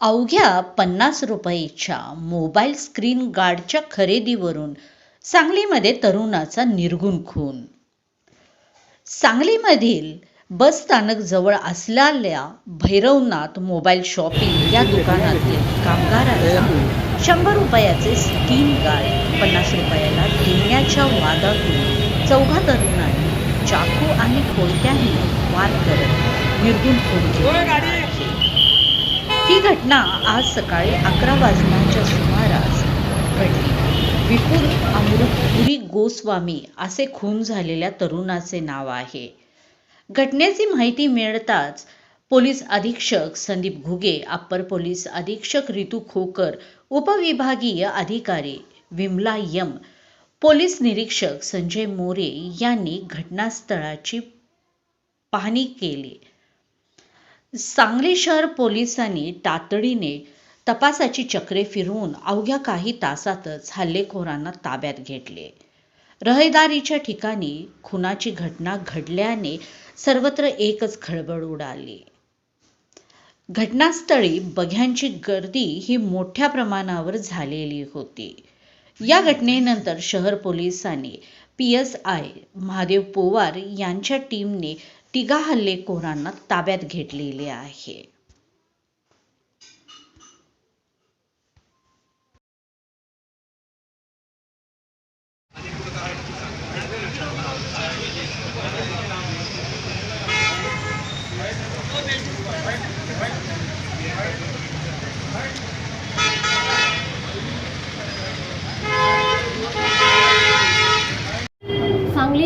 अवघ्या पन्नास रुपयेच्या mobile screen गार्डच्या खरेदीवरून सांगलीमध्ये तरुणाचा निर्गुण खून. सांगलीमधील बस स्थानक जवळ असलेल्या भैरवनाथ मोबाईल शॉपिंग या दुकानातील कामगाराला शंभर रुपयाचे स्क्रीन गार्ड पन्नास रुपयाला घेण्याच्या वादातून चौघा तरुणांनी चाकू आणि कोणत्याही वाद करत निर्गुण खून केला. ही घटना आज सकाळी अकरा वाजण्याच्या सुमारास घडली. विपुल अमृतपुरी गोस्वामी असे खून झालेल्या तरुणाचे नाव आहे. घटनेची माहिती मिळताच पोलीस अधीक्षक संदीप घुगे अप्पर पोलीस अधीक्षक रितू खोकर उपविभागीय अधिकारी विमला यम पोलीस निरीक्षक संजय मोरे यांनी घटनास्थळाची पाहणी केली. सांगली शहर पोलिसांनी तातडीने तपासाची चक्रे फिरवून अवघ्या काही तासातच हल्लेखोरांना ताब्यात घेतले. रहदारीच्या ठिकाणी खुनाची घटना घडल्याने सर्वत्र एकच खळबळ उडाली. घटनास्थळी बघ्यांची गर्दी ही मोठ्या प्रमाणावर झालेली होती. या घटनेनंतर शहर पोलिसांनी P S I Mahadev Powar यांच्या टीमने तिघा हल्लेखोरांना ताब्यात घेतलेले आहे.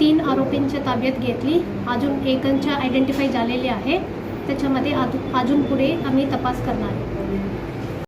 तीन आरोपींच्या ताब्यात घेतली. अजून एकांच्या आयडेंटिफाय झालेले आहे. त्याच्यामध्ये अजून अजून पुढे आम्ही तपास करणार. आहे